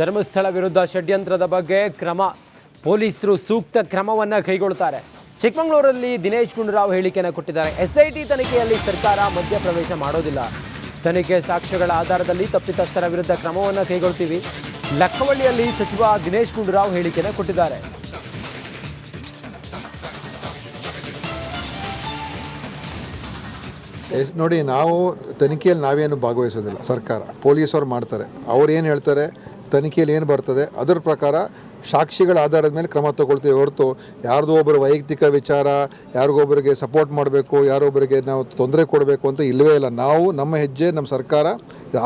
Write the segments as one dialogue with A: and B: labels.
A: ಧರ್ಮಸ್ಥಳ ವಿರುದ್ಧ ಷಡ್ಯಂತ್ರದ ಬಗ್ಗೆ ಕ್ರಮ. ಪೊಲೀಸರು ಸೂಕ್ತ ಕ್ರಮವನ್ನ ಕೈಗೊಳ್ತಾರೆ. ಚಿಕ್ಕಮಗಳೂರಲ್ಲಿ ದಿನೇಶ್ ಗುಂಡೂರಾವ್ ಹೇಳಿಕೆಯನ್ನು ಕೊಟ್ಟಿದ್ದಾರೆ. ಎಸ್ಐಟಿ ತನಿಖೆಯಲ್ಲಿ ಸರ್ಕಾರ ಮಧ್ಯಪ್ರವೇಶ ಮಾಡೋದಿಲ್ಲ. ತನಿಖೆ ಸಾಕ್ಷ್ಯಗಳ ಆಧಾರದಲ್ಲಿ ತಪ್ಪಿತಸ್ಥರ ವಿರುದ್ಧ ಕ್ರಮವನ್ನು ಕೈಗೊಳ್ತೀವಿ. ಲಕ್ಕವಳ್ಳಿಯಲ್ಲಿ ಸಚಿವ ದಿನೇಶ್ ಗುಂಡೂರಾವ್ ಹೇಳಿಕೆಯನ್ನು ಕೊಟ್ಟಿದ್ದಾರೆ.
B: ನೋಡಿ, ನಾವು ತನಿಖೆಯಲ್ಲಿ ನಾವೇನು ಭಾಗವಹಿಸೋದಿಲ್ಲ. ಸರ್ಕಾರ ಪೊಲೀಸರು ಮಾಡ್ತಾರೆ. ಅವ್ರು ಏನು ಹೇಳ್ತಾರೆ? ತನಿಖೆಯಲ್ಲಿ ಏನು ಬರ್ತದೆ, ಅದರ ಪ್ರಕಾರ ಸಾಕ್ಷಿಗಳ ಆಧಾರದ ಮೇಲೆ ಕ್ರಮ ತಗೊಳ್ತೀವಿ ಹೊರತು ಯಾರ್ದೋ ಒಬ್ಬರು ವೈಯಕ್ತಿಕ ವಿಚಾರ, ಯಾರಿಗೊಬ್ಬರಿಗೆ ಸಪೋರ್ಟ್ ಮಾಡಬೇಕು, ಯಾರೊಬ್ಬರಿಗೆ ನಾವು ತೊಂದರೆ ಕೊಡಬೇಕು ಅಂತ ಇಲ್ಲವೇ ಇಲ್ಲ. ನಾವು ನಮ್ಮ ಹೆಜ್ಜೆ, ನಮ್ಮ ಸರ್ಕಾರ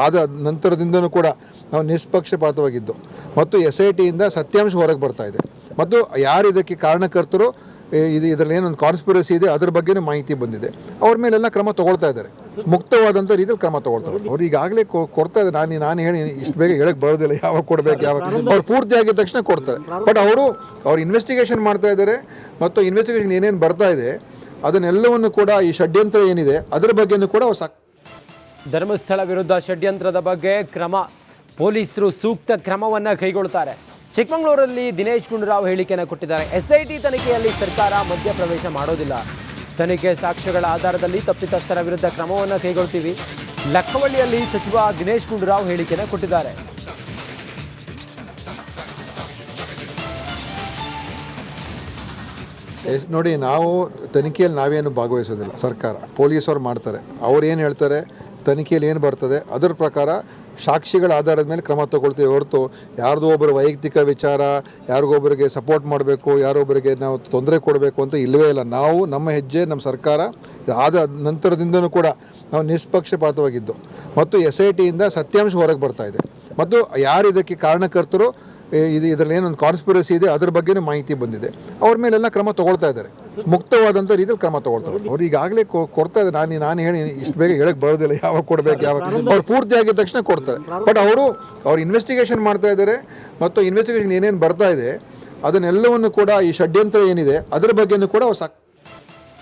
B: ಆದ ನಂತರದಿಂದನೂ ಕೂಡ ನಾವು ನಿಷ್ಪಕ್ಷಪಾತವಾಗಿದ್ದು ಮತ್ತು ಎಸ್ ಐ ಟಿಯಿಂದ ಸತ್ಯಾಂಶ ಹೊರಗೆ ಬರ್ತಾ ಇದೆ. ಮತ್ತು ಯಾರು ಇದಕ್ಕೆ ಕಾರಣಕರ್ತರು ಇದು ಇದರಲ್ಲಿ ಏನೊಂದು ಕಾನ್ಸ್ಪಿರಸಿ ಇದೆ, ಅದ್ರ ಬಗ್ಗೆನೂ ಮಾಹಿತಿ ಬಂದಿದೆ. ಅವ್ರ ಮೇಲೆಲ್ಲ ಕ್ರಮ ತಗೊಳ್ತಾ ಇದ್ದಾರೆ. ಮುಕ್ತವಾದಂಥ ರೀತಿಯಲ್ಲಿ ಕ್ರಮ ತಗೊಳ್ತಾರೆ ಅವ್ರು. ಈಗಾಗಲೇ ಕೊ- ಕೊಡ್ತಾ ಇದ್ದಾರೆ. ನಾನು ನಾನು ಹೇಳಿ ಇಷ್ಟು ಬೇಗ ಹೇಳಕ್ಕೆ ಬರೋದಿಲ್ಲ. ಯಾವಾಗ ಕೊಡ್ಬೇಕು ಯಾವಾಗ ಅವ್ರು ಪೂರ್ತಿ ಆಗಿದ ತಕ್ಷಣ ಕೊಡ್ತಾರೆ. ಬಟ್ ಅವರು ಅವ್ರು ಇನ್ವೆಸ್ಟಿಗೇಷನ್ ಮಾಡ್ತಾ ಇದ್ದಾರೆ ಮತ್ತು ಇನ್ವೆಸ್ಟಿಗೇಷನ್ ಏನೇನು ಬರ್ತಾ ಇದೆ ಅದನ್ನೆಲ್ಲವನ್ನು ಕೂಡ ಈ ಷಡ್ಯಂತ್ರ ಏನಿದೆ ಅದರ ಬಗ್ಗೆನೂ ಕೂಡ ಅವ್ರು ಸಾಕ್
A: ಧರ್ಮಸ್ಥಳ ವಿರುದ್ಧ ಷಡ್ಯಂತ್ರದ ಬಗ್ಗೆ ಕ್ರಮ. ಪೊಲೀಸರು ಸೂಕ್ತ ಕ್ರಮವನ್ನ ಕೈಗೊಳ್ತಾರೆ. ಚಿಕ್ಕಮಗಳೂರಲ್ಲಿ ದಿನೇಶ್ ಗುಂಡೂರಾವ್ ಹೇಳಿಕೆಯನ್ನು ಕೊಟ್ಟಿದ್ದಾರೆ. ಎಸ್ಐಟಿ ತನಿಖೆಯಲ್ಲಿ ಸರ್ಕಾರ ಮಧ್ಯಪ್ರವೇಶ ಮಾಡೋದಿಲ್ಲ. ತನಿಖೆ ಸಾಕ್ಷ್ಯಗಳ ಆಧಾರದಲ್ಲಿ ತಪ್ಪಿತಸ್ಥರ ವಿರುದ್ಧ ಕ್ರಮವನ್ನು ಕೈಗೊಳ್ತೀವಿ. ಲಕ್ಕವಳ್ಳಿಯಲ್ಲಿ ಸಚಿವ ದಿನೇಶ್ ಗುಂಡೂರಾವ್ ಹೇಳಿಕೆಯನ್ನು ಕೊಟ್ಟಿದ್ದಾರೆ.
B: ನೋಡಿ, ನಾವು ತನಿಖೆಯಲ್ಲಿ ನಾವೇನು ಭಾಗವಹಿಸೋದಿಲ್ಲ, ಸರ್ಕಾರ ಪೊಲೀಸರು ಮಾಡ್ತಾರೆ. ಅವ್ರು ಏನು ಹೇಳ್ತಾರೆ, ತನಿಖೆಯಲ್ಲಿ ಏನು ಬರ್ತದೆ, ಅದರ ಪ್ರಕಾರ ಸಾಕ್ಷಿಗಳ ಆಧಾರದ ಮೇಲೆ ಕ್ರಮ ತಗೊಳ್ತೀವಿ ಹೊರತು ಯಾರ್ದೋ ಒಬ್ಬರು ವೈಯಕ್ತಿಕ ವಿಚಾರ, ಯಾರಿಗೊಬ್ಬರಿಗೆ ಸಪೋರ್ಟ್ ಮಾಡಬೇಕು, ಯಾರೊಬ್ಬರಿಗೆ ನಾವು ತೊಂದರೆ ಕೊಡಬೇಕು ಅಂತ ಇಲ್ಲವೇ ಇಲ್ಲ. ನಾವು ನಮ್ಮ ಹೆಜ್ಜೆ, ನಮ್ಮ ಸರ್ಕಾರ ಆದ ನಂತರದಿಂದನೂ ಕೂಡ ನಾವು ನಿಷ್ಪಕ್ಷಪಾತವಾಗಿದ್ದು. ಮತ್ತು ಎಸ್ ಐ ಟಿಯಿಂದ ಸತ್ಯಾಂಶ ಹೊರಗೆ ಬರ್ತಾ ಇದೆ. ಮತ್ತು ಯಾರು ಇದಕ್ಕೆ ಕಾರಣಕರ್ತರು ಇದು ಇದರಲ್ಲಿ ಏನೊಂದು ಕಾನ್ಸ್ಪಿರಸಿ ಇದೆ, ಅದ್ರ ಬಗ್ಗೆನೂ ಮಾಹಿತಿ ಬಂದಿದೆ. ಅವ್ರ ಮೇಲೆಲ್ಲ ಕ್ರಮ ತಗೊಳ್ತಾ ಇದ್ದಾರೆ. ಮುಕ್ತವಾದಂಥ ರೀತಿಯಲ್ಲಿ ಕ್ರಮ ತಗೊಳ್ತಾರೆ ಅವ್ರು. ಈಗಾಗಲೇ ಕೊ- ಕೊಡ್ತಾ ಇದ್ದಾರೆ. ನಾನು ನಾನು ಹೇಳಿ ಇಷ್ಟು ಬೇಗ ಹೇಳಕ್ ಬರೋದಿಲ್ಲ. ಯಾವಾಗ ಕೊಡ್ಬೇಕು ಯಾವಾಗ ಅವ್ರು ಪೂರ್ತಿ ಆಗಿದ ತಕ್ಷಣ ಕೊಡ್ತಾರೆ. ಬಟ್ ಅವರು ಅವ್ರು ಇನ್ವೆಸ್ಟಿಗೇಷನ್ ಮಾಡ್ತಾ ಇದ್ದಾರೆ ಮತ್ತು ಇನ್ವೆಸ್ಟಿಗೇಷನ್ ಏನೇನು ಬರ್ತಾ ಇದೆ ಅದನ್ನೆಲ್ಲವನ್ನು ಕೂಡ ಈ ಷಡ್ಯಂತ್ರ ಏನಿದೆ ಅದರ ಬಗ್ಗೆನೂ ಕೂಡ ಅವ್ರು ಸಾಕ್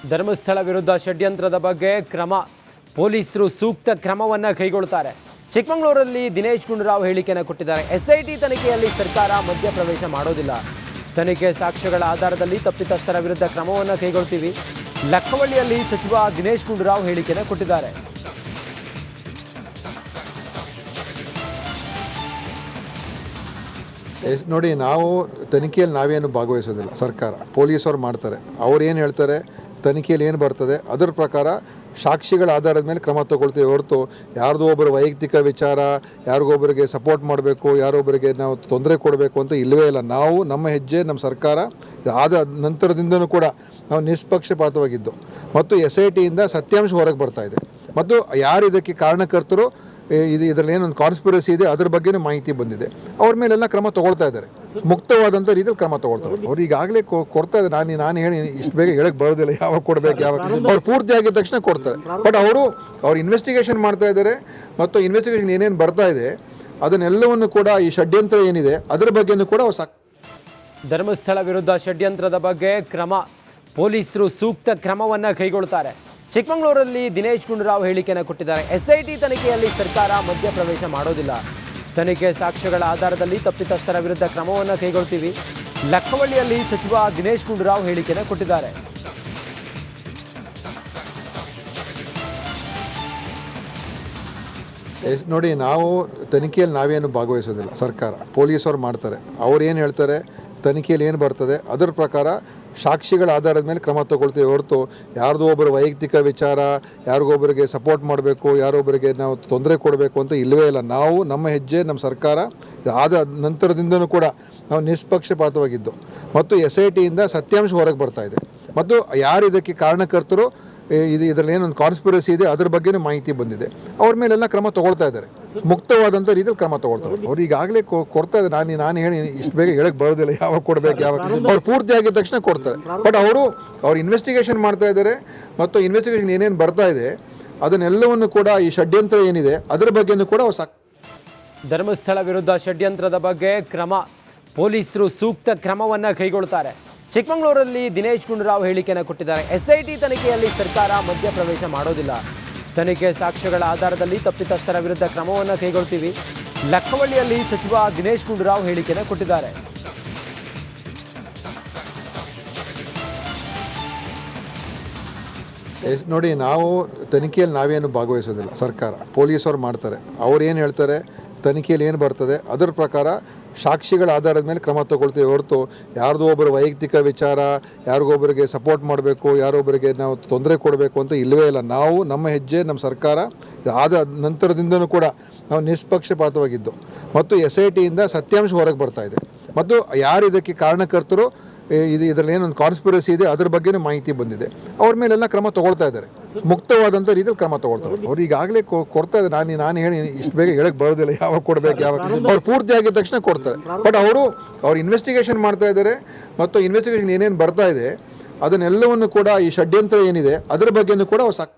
A: ಧರ್ಮಸ್ಥಳ ವಿರುದ್ಧ ಷಡ್ಯಂತ್ರದ ಬಗ್ಗೆ ಕ್ರಮ. ಪೊಲೀಸರು ಸೂಕ್ತ ಕ್ರಮವನ್ನ ಕೈಗೊಳ್ತಾರೆ. ಚಿಕ್ಕಮಗಳೂರಲ್ಲಿ ದಿನೇಶ್ ಗುಂಡೂರಾವ್ ಹೇಳಿಕೆಯನ್ನು ಕೊಟ್ಟಿದ್ದಾರೆ. ಎಸ್ಐಟಿ ತನಿಖೆಯಲ್ಲಿ ಸರ್ಕಾರ ಮಧ್ಯಪ್ರವೇಶ ಮಾಡೋದಿಲ್ಲ. ತನಿಖೆ ಸಾಕ್ಷ್ಯಗಳ ಆಧಾರದಲ್ಲಿ ತಪ್ಪಿತಸ್ಥರ ವಿರುದ್ಧ ಕ್ರಮವನ್ನು ಕೈಗೊಳ್ತೀವಿ. ಲಕ್ಕವಳ್ಳಿಯಲ್ಲಿ ಸಚಿವ ದಿನೇಶ್ ಗುಂಡೂರಾವ್ ಹೇಳಿಕೆಯನ್ನು ಕೊಟ್ಟಿದ್ದಾರೆ.
B: ನೋಡಿ, ನಾವು ತನಿಖೆಯಲ್ಲಿ ನಾವೇನು ಭಾಗವಹಿಸೋದಿಲ್ಲ. ಸರ್ಕಾರ, ಪೊಲೀಸವ್ರು ಮಾಡ್ತಾರೆ. ಅವ್ರು ಏನು ಹೇಳ್ತಾರೆ? ತನಿಖೆಯಲ್ಲಿ ಏನು ಬರ್ತದೆ? ಅದರ ಪ್ರಕಾರ ಸಾಕ್ಷಿಗಳ ಆಧಾರದ ಮೇಲೆ ಕ್ರಮ ತಗೊಳ್ತೀವಿ ಹೊರತು ಯಾರ್ದೋ ಒಬ್ಬರು ವೈಯಕ್ತಿಕ ವಿಚಾರ, ಯಾರಿಗೊಬ್ಬರಿಗೆ ಸಪೋರ್ಟ್ ಮಾಡಬೇಕು, ಯಾರೊಬ್ಬರಿಗೆ ನಾವು ತೊಂದರೆ ಕೊಡಬೇಕು ಅಂತ ಇಲ್ಲವೇ ಇಲ್ಲ. ನಾವು ನಮ್ಮ ಹೆಜ್ಜೆ, ನಮ್ಮ ಸರ್ಕಾರ ಆದ ನಂತರದಿಂದನೂ ಕೂಡ ನಾವು ನಿಷ್ಪಕ್ಷಪಾತವಾಗಿದ್ದು. ಮತ್ತು ಎಸ್ ಐ ಟಿಯಿಂದ ಸತ್ಯಾಂಶ ಹೊರಗೆ ಬರ್ತಾ ಇದೆ. ಮತ್ತು ಯಾರು ಇದಕ್ಕೆ ಕಾರಣಕರ್ತರು ಇದು ಇದರಲ್ಲಿ ಏನೊಂದು ಕಾನ್ಸ್ಪಿರಸಿ ಇದೆ, ಅದ್ರ ಬಗ್ಗೆನೂ ಮಾಹಿತಿ ಬಂದಿದೆ. ಅವ್ರ ಮೇಲೆಲ್ಲ ಕ್ರಮ ತಗೊಳ್ತಾ ಇದ್ದಾರೆ. ಮುಕ್ತವಾದಂಥ ರೀತಿಯಲ್ಲಿ ಕ್ರಮ ತಗೊಳ್ತಾರೆ ಅವ್ರು. ಈಗಾಗಲೇ ಕೊ- ಕೊಡ್ತಾ ಇದ್ದಾರೆ. ನಾನು ನಾನು ಹೇಳಿ ಇಷ್ಟು ಬೇಗ ಹೇಳಕ್ ಬರೋದಿಲ್ಲ. ಯಾವಾಗ ಕೊಡ್ಬೇಕು ಯಾವಾಗ ಅವ್ರು ಪೂರ್ತಿ ಆಗಿದ ತಕ್ಷಣ ಕೊಡ್ತಾರೆ. ಬಟ್ ಅವರು ಅವ್ರು ಇನ್ವೆಸ್ಟಿಗೇಷನ್ ಮಾಡ್ತಾ ಇದ್ದಾರೆ ಮತ್ತು ಇನ್ವೆಸ್ಟಿಗೇಷನ್ ಏನೇನು ಬರ್ತಾ ಇದೆ ಅದನ್ನೆಲ್ಲವನ್ನು ಕೂಡ ಈ ಷಡ್ಯಂತ್ರ ಏನಿದೆ ಅದರ ಬಗ್ಗೆನೂ ಕೂಡ ಅವ್ರು ಸಾಕ್
A: ಧರ್ಮಸ್ಥಳ ವಿರುದ್ಧ ಷಡ್ಯಂತ್ರದ ಬಗ್ಗೆ ಕ್ರಮ. ಪೊಲೀಸರು ಸೂಕ್ತ ಕ್ರಮವನ್ನ ಕೈಗೊಳ್ತಾರೆ. ಚಿಕ್ಕಮಗಳೂರಲ್ಲಿ ದಿನೇಶ್ ಗುಂಡೂರಾವ್ ಹೇಳಿಕೆಯನ್ನು ಕೊಟ್ಟಿದ್ದಾರೆ. ಎಸ್ಐಟಿ ತನಿಖೆಯಲ್ಲಿ ಸರ್ಕಾರ ಮಧ್ಯಪ್ರವೇಶ ಮಾಡೋದಿಲ್ಲ. ತನಿಖೆ ಸಾಕ್ಷ್ಯಗಳ ಆಧಾರದಲ್ಲಿ ತಪ್ಪಿತಸ್ಥರ ವಿರುದ್ಧ ಕ್ರಮವನ್ನು ಕೈಗೊಳ್ತೀವಿ. ಲಕ್ಕವಳ್ಳಿಯಲ್ಲಿ ಸಚಿವ ದಿನೇಶ್ ಗುಂಡೂರಾವ್ ಹೇಳಿಕೆಯನ್ನು ಕೊಟ್ಟಿದ್ದಾರೆ.
B: ನೋಡಿ, ನಾವು ತನಿಖೆಯಲ್ಲಿ ನಾವೇನು ಭಾಗವಹಿಸೋದಿಲ್ಲ, ಸರ್ಕಾರ, ಪೊಲೀಸವ್ರು ಮಾಡ್ತಾರೆ. ಅವ್ರು ಏನು ಹೇಳ್ತಾರೆ, ತನಿಖೆಯಲ್ಲಿ ಏನು ಬರ್ತದೆ, ಅದರ ಪ್ರಕಾರ ಸಾಕ್ಷಿಗಳ ಆಧಾರದ ಮೇಲೆ ಕ್ರಮ ತಗೊಳ್ತೀವಿ ಹೊರತು ಯಾರ್ದೋ ಒಬ್ಬರು ವೈಯಕ್ತಿಕ ವಿಚಾರ, ಯಾರಿಗೊಬ್ಬರಿಗೆ ಸಪೋರ್ಟ್ ಮಾಡಬೇಕು, ಯಾರೊಬ್ಬರಿಗೆ ನಾವು ತೊಂದರೆ ಕೊಡಬೇಕು ಅಂತ ಇಲ್ಲವೇ ಇಲ್ಲ. ನಾವು ನಮ್ಮ ಹೆಜ್ಜೆ, ನಮ್ಮ ಸರ್ಕಾರ ಆದ ನಂತರದಿಂದನೂ ಕೂಡ ನಾವು ನಿಷ್ಪಕ್ಷಪಾತವಾಗಿದ್ದು. ಮತ್ತು ಎಸ್ ಐ ಟಿಯಿಂದ ಸತ್ಯಾಂಶ ಹೊರಗೆ ಬರ್ತಾ ಇದೆ. ಮತ್ತು ಯಾರು ಇದಕ್ಕೆ ಕಾರಣಕರ್ತರು ಇದು ಇದರಲ್ಲಿ ಏನೊಂದು ಕಾನ್ಸ್ಪಿರಸಿ ಇದೆ, ಅದ್ರ ಬಗ್ಗೆನೂ ಮಾಹಿತಿ ಬಂದಿದೆ. ಅವ್ರ ಮೇಲೆಲ್ಲ ಕ್ರಮ ತಗೊಳ್ತಾ ಇದ್ದಾರೆ. ಮುಕ್ತವಾದಂಥ ರೀತಿಯಲ್ಲಿ ಕ್ರಮ ತಗೊಳ್ತಾರೆ. ಅವ್ರು ಈಗಾಗಲೇ ಕೊ- ಕೊಡ್ತಾ ಇದ್ದಾರೆ. ನಾನು ನಾನು ಹೇಳಿ ಇಷ್ಟು ಬೇಗ ಹೇಳಕ್ಕೆ ಬರೋದಿಲ್ಲ. ಯಾವಾಗ ಕೊಡ್ಬೇಕು ಯಾವಾಗ ಅವ್ರು ಪೂರ್ತಿ ಆಗಿದ ತಕ್ಷಣ ಕೊಡ್ತಾರೆ. ಬಟ್ ಅವರು ಅವ್ರು ಇನ್ವೆಸ್ಟಿಗೇಷನ್ ಮಾಡ್ತಾ ಇದ್ದಾರೆ ಮತ್ತು ಇನ್ವೆಸ್ಟಿಗೇಷನ್ ಏನೇನು ಬರ್ತಾ ಇದೆ ಅದನ್ನೆಲ್ಲವನ್ನು ಕೂಡ ಈ ಷಡ್ಯಂತ್ರ ಏನಿದೆ ಅದರ ಬಗ್ಗೆನೂ ಕೂಡ ಅವ್ರು ಸಾಕ್
A: ಧರ್ಮಸ್ಥಳ ವಿರುದ್ಧ ಷಡ್ಯಂತ್ರದ ಬಗ್ಗೆ ಕ್ರಮ. ಪೊಲೀಸರು ಸೂಕ್ತ ಕ್ರಮವನ್ನ ಕೈಗೊಳ್ತಾರೆ. ಚಿಕ್ಕಮಗಳೂರಲ್ಲಿ ದಿನೇಶ್ ಗುಂಡೂರಾವ್ ಹೇಳಿಕೆಯನ್ನು ಕೊಟ್ಟಿದ್ದಾರೆ. ಎಸ್ಐಟಿ ತನಿಖೆಯಲ್ಲಿ ಸರ್ಕಾರ ಮಧ್ಯಪ್ರವೇಶ ಮಾಡೋದಿಲ್ಲ. ತನಿಖೆ ಸಾಕ್ಷ್ಯಗಳ ಆಧಾರದಲ್ಲಿ ತಪ್ಪಿತಸ್ಥರ ವಿರುದ್ಧ ಕ್ರಮವನ್ನು ಕೈಗೊಳ್ತೀವಿ. ಲಕ್ಕವಳ್ಳಿಯಲ್ಲಿ ಸಚಿವ ದಿನೇಶ್ ಗುಂಡೂರಾವ್ ಹೇಳಿಕೆಯನ್ನು ಕೊಟ್ಟಿದ್ದಾರೆ.
B: ನೋಡಿ, ನಾವು ತನಿಖೆಯಲ್ಲಿ ನಾವೇನು ಭಾಗವಹಿಸೋದಿಲ್ಲ, ಸರ್ಕಾರ ಪೊಲೀಸರು ಮಾಡ್ತಾರೆ. ಅವ್ರು ಏನು ಹೇಳ್ತಾರೆ, ತನಿಖೆಯಲ್ಲಿ ಏನು ಬರ್ತದೆ, ಅದರ ಪ್ರಕಾರ ಸಾಕ್ಷಿಗಳ ಆಧಾರದ ಮೇಲೆ ಕ್ರಮ ತಗೊಳ್ತೀವಿ ಹೊರತು ಯಾರ್ದೋ ಒಬ್ಬರು ವೈಯಕ್ತಿಕ ವಿಚಾರ, ಯಾರಿಗೊಬ್ಬರಿಗೆ ಸಪೋರ್ಟ್ ಮಾಡಬೇಕು, ಯಾರೊಬ್ಬರಿಗೆ ನಾವು ತೊಂದರೆ ಕೊಡಬೇಕು ಅಂತ ಇಲ್ಲವೇ ಇಲ್ಲ. ನಾವು ನಮ್ಮ ಹೆಜ್ಜೆ, ನಮ್ಮ ಸರ್ಕಾರ ಆದ ನಂತರದಿಂದನೂ ಕೂಡ ನಾವು ನಿಷ್ಪಕ್ಷಪಾತವಾಗಿದ್ದು. ಮತ್ತು ಎಸ್ ಐ ಟಿಯಿಂದ ಸತ್ಯಾಂಶ ಹೊರಗೆ ಬರ್ತಾ ಇದೆ. ಮತ್ತು ಯಾರು ಇದಕ್ಕೆ ಕಾರಣಕರ್ತರು ಇದು ಇದರಲ್ಲಿ ಏನೊಂದು ಕಾನ್ಸ್ಪಿರಸಿ ಇದೆ, ಅದ್ರ ಬಗ್ಗೆನೇ ಮಾಹಿತಿ ಬಂದಿದೆ. ಅವ್ರ ಮೇಲೆಲ್ಲ ಕ್ರಮ ತಗೊಳ್ತಾ ಇದ್ದಾರೆ. ಮುಕ್ತವಾದಂಥ ರೀತಿಯಲ್ಲಿ ಕ್ರಮ ತಗೊಳ್ತಾರೆ. ಅವ್ರು ಈಗಾಗಲೇ ಕೊಡ್ತಾ ಇದ್ದಾರೆ. ನಾನು ನಾನು ಹೇಳಿ ಇಷ್ಟು ಬೇಗ ಹೇಳಕ್ಕೆ ಬರೋದಿಲ್ಲ. ಯಾವಾಗ ಕೊಡಬೇಕು, ಯಾವಾಗ ಅವ್ರು ಪೂರ್ತಿ ಆಗಿದ ತಕ್ಷಣ ಕೊಡ್ತಾರೆ. ಬಟ್ ಅವರು, ಅವ್ರು ಇನ್ವೆಸ್ಟಿಗೇಷನ್ ಮಾಡ್ತಾ ಇದ್ದಾರೆ ಮತ್ತು ಇನ್ವೆಸ್ಟಿಗೇಷನ್ ಏನೇನು ಬರ್ತಾ ಇದೆ, ಅದನ್ನೆಲ್ಲವನ್ನು ಕೂಡ ಈ ಷಡ್ಯಂತ್ರ ಏನಿದೆ, ಅದರ ಬಗ್ಗೆನೂ ಕೂಡ ಅವ್ರು ಸಾಕ್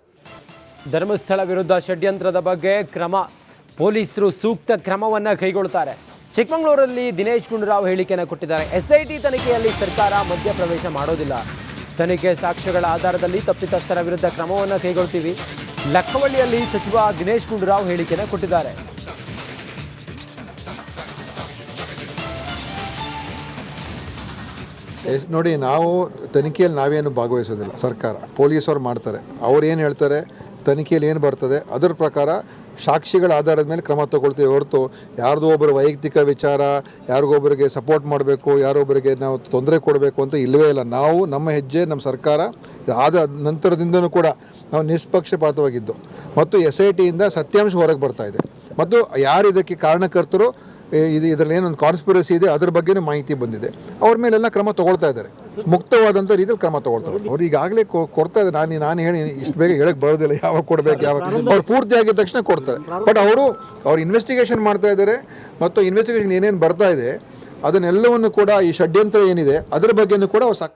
A: ಧರ್ಮಸ್ಥಳ ವಿರುದ್ಧ ಷಡ್ಯಂತ್ರದ ಬಗ್ಗೆ ಕ್ರಮ. ಪೊಲೀಸರು ಸೂಕ್ತ ಕ್ರಮವನ್ನು ಕೈಗೊಳ್ಳುತ್ತಾರೆ ಚಿಕ್ಕಮಗಳೂರಲ್ಲಿ ದಿನೇಶ್ ಗುಂಡೂರಾವ್ ಹೇಳಿಕೆಯನ್ನು ಕೊಟ್ಟಿದ್ದಾರೆ. ಎಸ್ಐಟಿ ತನಿಖೆಯಲ್ಲಿ ಸರ್ಕಾರ ಮಧ್ಯಪ್ರವೇಶ ಮಾಡೋದಿಲ್ಲ. ತನಿಖೆ ಸಾಕ್ಷ್ಯಗಳ ಆಧಾರದಲ್ಲಿ ತಪ್ಪಿತಸ್ಥರ ವಿರುದ್ಧ ಕ್ರಮವನ್ನು ಕೈಗೊಳ್ತೀವಿ. ಲಕ್ಕವಳ್ಳಿಯಲ್ಲಿ ಸಚಿವ ದಿನೇಶ್ ಗುಂಡೂರಾವ್ ಹೇಳಿಕೆಯನ್ನು ಕೊಟ್ಟಿದ್ದಾರೆ.
B: ನೋಡಿ, ನಾವು ತನಿಖೆಯಲ್ಲಿ ನಾವೇನು ಭಾಗವಹಿಸೋದಿಲ್ಲ. ಸರ್ಕಾರ ಪೊಲೀಸರು ಮಾಡ್ತಾರೆ. ಅವ್ರು ಏನು ಹೇಳ್ತಾರೆ? ತನಿಖೆಯಲ್ಲಿ ಏನು ಬರ್ತದೆ? ಅದರ ಪ್ರಕಾರ ಸಾಕ್ಷಿಗಳ ಆಧಾರದ ಮೇಲೆ ಕ್ರಮ ತಗೊಳ್ತೀವಿ ಹೊರತು ಯಾರ್ದೋ ಒಬ್ಬರು ವೈಯಕ್ತಿಕ ವಿಚಾರ, ಯಾರಿಗೊಬ್ಬರಿಗೆ ಸಪೋರ್ಟ್ ಮಾಡಬೇಕು, ಯಾರೊಬ್ಬರಿಗೆ ನಾವು ತೊಂದರೆ ಕೊಡಬೇಕು ಅಂತ ಇಲ್ಲವೇ ಇಲ್ಲ. ನಾವು ನಮ್ಮ ಹೆಜ್ಜೆ, ನಮ್ಮ ಸರ್ಕಾರ ಆದ ನಂತರದಿಂದನೂ ಕೂಡ ನಾವು ನಿಷ್ಪಕ್ಷಪಾತವಾಗಿದ್ದು. ಮತ್ತು ಎಸ್ ಐ ಟಿಯಿಂದ ಸತ್ಯಾಂಶ ಹೊರಗೆ ಬರ್ತಾ ಇದೆ. ಮತ್ತು ಯಾರು ಇದಕ್ಕೆ ಕಾರಣಕರ್ತರು ಇದು ಇದರಲ್ಲಿ ಏನೊಂದು ಕಾನ್ಸ್ಪಿರಸಿ ಇದೆ, ಅದ್ರ ಬಗ್ಗೆನೂ ಮಾಹಿತಿ ಬಂದಿದೆ. ಅವ್ರ ಮೇಲೆಲ್ಲ ಕ್ರಮ ತಗೊಳ್ತಾ ಇದ್ದಾರೆ. ಮುಕ್ತವಾದಂಥ ರೀತಿಯಲ್ಲಿ ಕ್ರಮ ತಗೊಳ್ತಾರೆ ಅವ್ರು. ಈಗಾಗಲೇ ಕೊ- ಕೊಡ್ತಾ ಇದ್ದಾರೆ. ನಾನು ನಾನು ಹೇಳಿ ಇಷ್ಟು ಬೇಗ ಹೇಳಕ್ ಬರೋದಿಲ್ಲ. ಯಾವಾಗ ಕೊಡ್ಬೇಕು ಯಾವಾಗ ಅವ್ರು ಪೂರ್ತಿ ಆಗಿದ ತಕ್ಷಣ ಕೊಡ್ತಾರೆ. ಬಟ್ ಅವರು ಅವ್ರು ಇನ್ವೆಸ್ಟಿಗೇಷನ್ ಮಾಡ್ತಾ ಇದ್ದಾರೆ ಮತ್ತು ಇನ್ವೆಸ್ಟಿಗೇಷನ್ ಏನೇನು ಬರ್ತಾ ಇದೆ ಅದನ್ನೆಲ್ಲವನ್ನು ಕೂಡ ಈ ಷಡ್ಯಂತ್ರ ಏನಿದೆ ಅದರ ಬಗ್ಗೆನೂ ಕೂಡ ಅವ್ರು ಸಾಕ್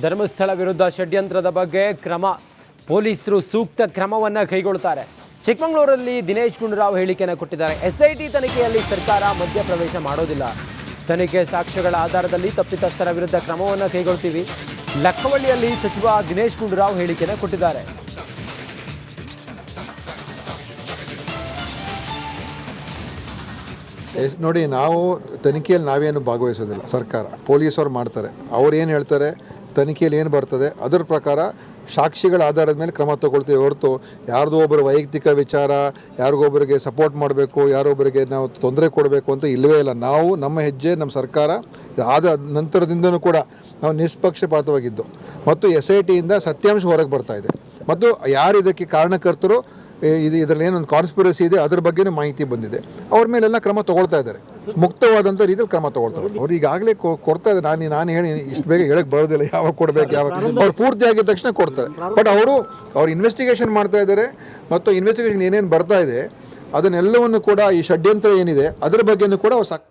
A: ಧರ್ಮಸ್ಥಳ ವಿರುದ್ಧ ಷಡ್ಯಂತ್ರದ ಬಗ್ಗೆ ಕ್ರಮ. ಪೊಲೀಸರು ಸೂಕ್ತ ಕ್ರಮವನ್ನ ಕೈಗೊಳ್ತಾರೆ. ಚಿಕ್ಕಮಗಳೂರಲ್ಲಿ ದಿನೇಶ್ ಗುಂಡೂರಾವ್ ಹೇಳಿಕೆಯನ್ನು ಕೊಟ್ಟಿದ್ದಾರೆ. ಎಸ್ಐಟಿ ತನಿಖೆಯಲ್ಲಿ ಸರ್ಕಾರ ಮಧ್ಯಪ್ರವೇಶ ಮಾಡೋದಿಲ್ಲ. ತನಿಖೆ ಸಾಕ್ಷ್ಯಗಳ ಆಧಾರದಲ್ಲಿ ತಪ್ಪಿತಸ್ಥರ ವಿರುದ್ಧ ಕ್ರಮವನ್ನು ಕೈಗೊಳ್ತೀವಿ. ಲಕ್ಕವಳ್ಳಿಯಲ್ಲಿ ಸಚಿವ ದಿನೇಶ್ ಗುಂಡೂರಾವ್ ಹೇಳಿಕೆಯನ್ನು ಕೊಟ್ಟಿದ್ದಾರೆ.
B: ನೋಡಿ, ನಾವು ತನಿಖೆಯಲ್ಲಿ ನಾವೇನು ಭಾಗವಹಿಸೋದಿಲ್ಲ. ಸರ್ಕಾರ, ಪೊಲೀಸವ್ರು ಮಾಡ್ತಾರೆ. ಅವ್ರು ಏನು ಹೇಳ್ತಾರೆ? ತನಿಖೆಯಲ್ಲಿ ಏನು ಬರ್ತದೆ? ಅದರ ಪ್ರಕಾರ ಸಾಕ್ಷಿಗಳ ಆಧಾರದ ಮೇಲೆ ಕ್ರಮ ತಗೊಳ್ತೀವಿ ಹೊರತು ಯಾರ್ದೋ ಒಬ್ಬರು ವೈಯಕ್ತಿಕ ವಿಚಾರ, ಯಾರಿಗೊಬ್ಬರಿಗೆ ಸಪೋರ್ಟ್ ಮಾಡಬೇಕು, ಯಾರೊಬ್ಬರಿಗೆ ನಾವು ತೊಂದರೆ ಕೊಡಬೇಕು ಅಂತ ಇಲ್ಲವೇ ಇಲ್ಲ. ನಾವು ನಮ್ಮ ಹೆಜ್ಜೆ, ನಮ್ಮ ಸರ್ಕಾರ ಆದ ನಂತರದಿಂದನೂ ಕೂಡ ನಾವು ನಿಷ್ಪಕ್ಷಪಾತವಾಗಿದ್ದು. ಮತ್ತು ಎಸ್ ಐ ಟಿಯಿಂದ ಸತ್ಯಾಂಶ ಹೊರಗೆ ಬರ್ತಾ ಇದೆ. ಮತ್ತು ಯಾರು ಇದಕ್ಕೆ ಕಾರಣಕರ್ತರು ಇದು ಇದರಲ್ಲಿ ಏನೊಂದು ಕಾನ್ಸ್ಪಿರಸಿ ಇದೆ, ಅದ್ರ ಬಗ್ಗೆನೂ ಮಾಹಿತಿ ಬಂದಿದೆ. ಅವ್ರ ಮೇಲೆಲ್ಲ ಕ್ರಮ ತಗೊಳ್ತಾ ಇದ್ದಾರೆ. ಮುಕ್ತವಾದಂಥ ರೀತಿಯಲ್ಲಿ ಕ್ರಮ ತಗೊಳ್ತಾರೆ ಅವ್ರು. ಈಗಾಗಲೇ ಕೊಡ್ತಾ ಇದ್ದಾರೆ. ನಾನು ನಾನು ಹೇಳಿ ಇಷ್ಟು ಬೇಗ ಹೇಳಕ್ ಬರೋದಿಲ್ಲ. ಯಾವಾಗ ಕೊಡ್ಬೇಕು ಯಾವಾಗ ಅವ್ರು ಪೂರ್ತಿ ಆಗಿದ ತಕ್ಷಣ ಕೊಡ್ತಾರೆ. ಬಟ್ ಅವರು ಅವ್ರು ಇನ್ವೆಸ್ಟಿಗೇಷನ್ ಮಾಡ್ತಾ ಇದ್ದಾರೆ ಮತ್ತು ಇನ್ವೆಸ್ಟಿಗೇಷನ್ ಏನೇನು ಬರ್ತಾ ಇದೆ ಅದನ್ನೆಲ್ಲವನ್ನು ಕೂಡ ಈ ಷಡ್ಯಂತ್ರ ಏನಿದೆ ಅದರ ಬಗ್ಗೆನೂ ಕೂಡ ಅವ್ರು ಸಾಕ್